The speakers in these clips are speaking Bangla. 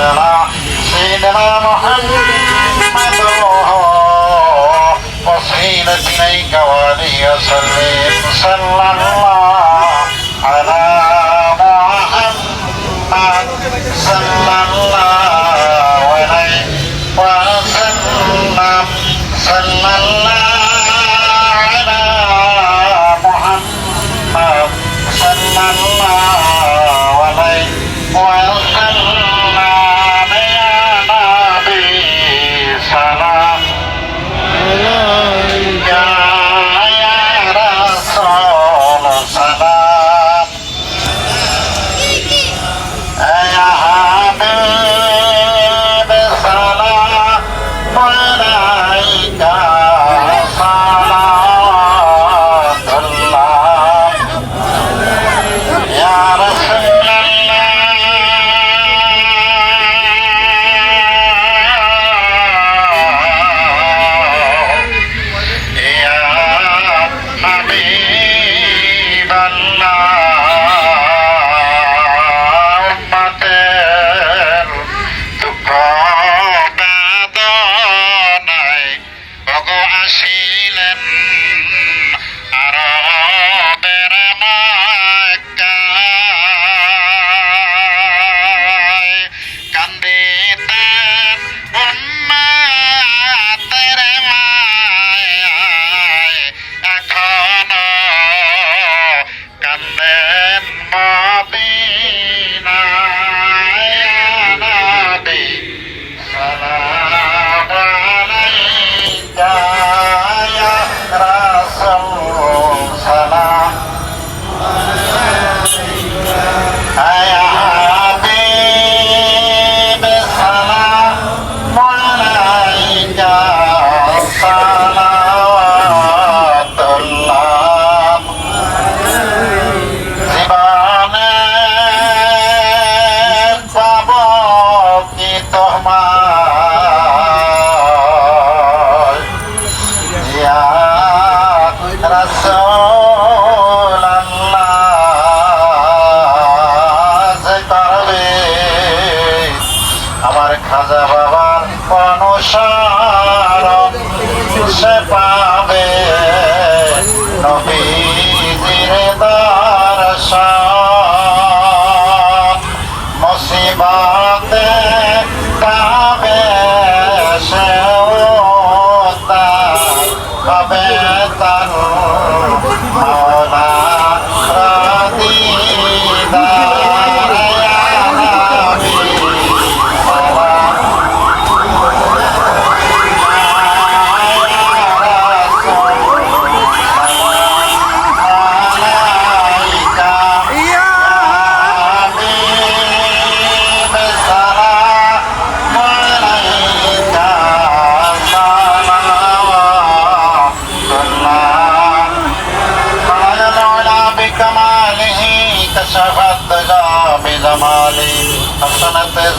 على سيدنا محمد وصيلة إليك ولي سلم صلى الله على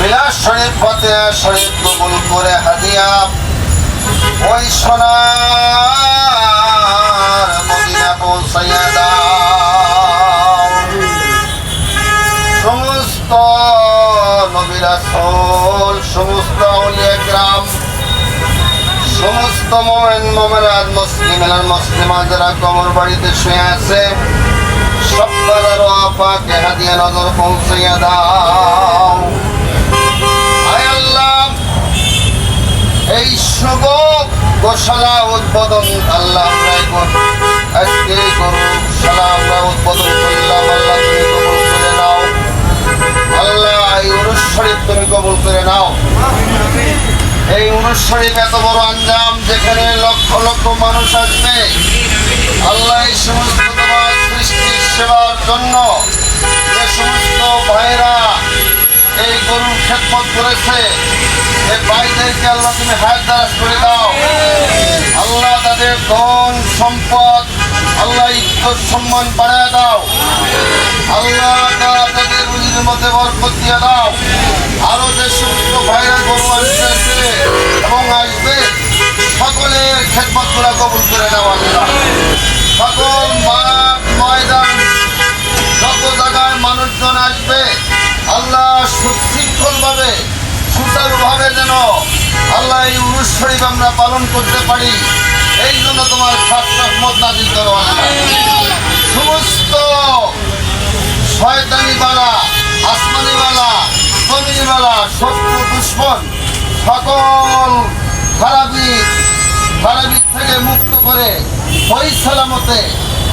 মিলাদ শরীফ ফাতিহা শরীফ কবুল করে হাদিয়া। ওই সোনার মদিনা পৌঁছাইয়া দাও সমস্ত নবিরাসল সমস্ত আউলিয়া গ্রাম সমস্ত মোমেন, মোমেনাত মুসলিম আর মুসলিমা যারা কমর বাড়িতে শুয়ে আছে সবার আরও আপাকে হাদিয়া নজর পৌঁছাইয়া দাও আয় আল্লাহ এই শুভ গোশালা উদ্বোধন আল্লাহ আমরা এখন আজকে গরু শালা আমরা উদ্বোধন করলাম। আল্লাহ তুমি কবুল করে নাও। আল্লাহ এই উরুস শরীফ তুমি কবুল করে নাও। এই শরীফ এত বড় আঞ্জাম যেখানে লক্ষ লক্ষ মানুষ আসবে, আল্লাহ এই সমস্ত তোমার সৃষ্টির সেবার জন্য যে সমস্ত ভাইরা এই গরুর খেদমত করেছে। এই ভাইদেরকে আল্লাহ তুমি হায়াত দারাজ করে দাও। আল্লাহ তাদের ধন, সম্পদ, আল্লাহ ইজ্জত, সম্মান বাড়ায় দাও। আল্লাহ তাআলা তাদের রুজির মধ্যে বরকত দিয়ে দাও। আরও যে সমস্ত ভাইরা গরু আসতেছে এবং আসবে, সকলের খেদমত করা কবুল করে নাও আল্লাহ সকল মাঠ ময়দান সুচারুভাবে যেন আল্লাহ এই উরুস শরীফ আমরা পালন করতে পারি, এই জন্য তোমার খাস রহমত নাজিল করো সমস্ত শয়তানি বালা, আসমানি বালা, জমিনি বালা, শত্রু, দুশ্মন, সকল খারাপি খারাপি থেকে মুক্ত করে ওই সালামতে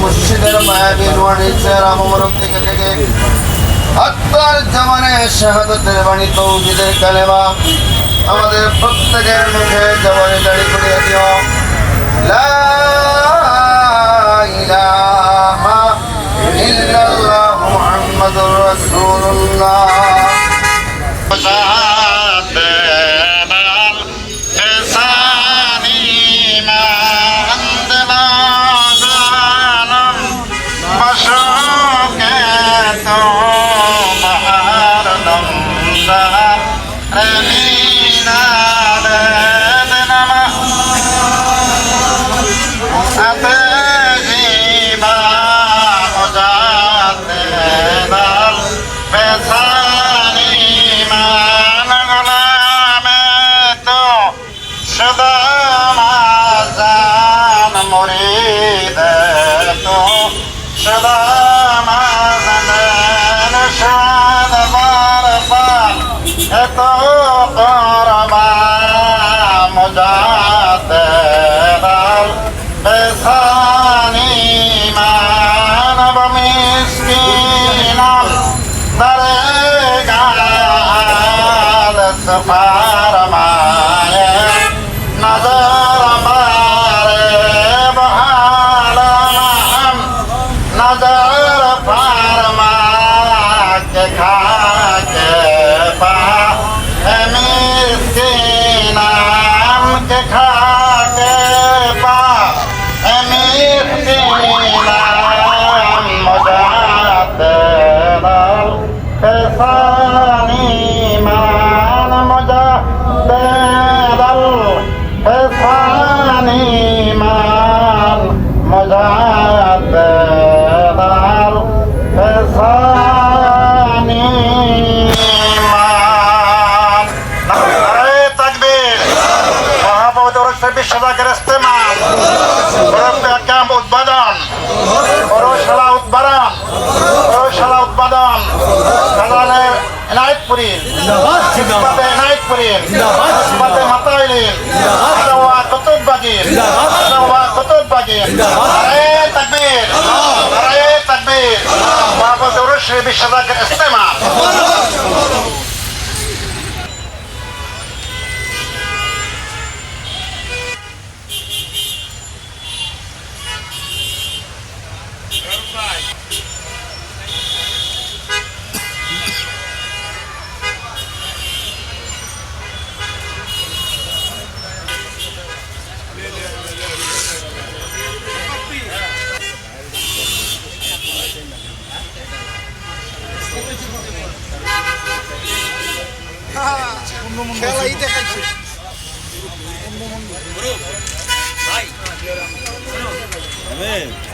মুর্শিদের মায়াবী নোয়ারি চেহারা মোমরক থেকে থেকে আত্মার জামানে শাহাদতের বাণী তৌহিদের কালেমা আমাদের প্রত্যেকের মুখে জবানে দাঁড়িয়ে করিয়া দিও। লা এত বিশ্বজাকের ইস্তেমাল ক্যাম্প উদ্বোধন। পৌরশালা উদ্বোধন। পৌরশালা উদ্বোধন। কালানের এনায়তপুরীর হিসপাতে এনায়তপুরীর হিসপাতে মাতাইলিন আদাওয়া কতুববাগীর আদাওয়া কতুববাগীর নারে তাকবীর নারে তাকবীর মহাপবিত্র রক্তের বিশ্বজাকের ইস্তেমাল Amen.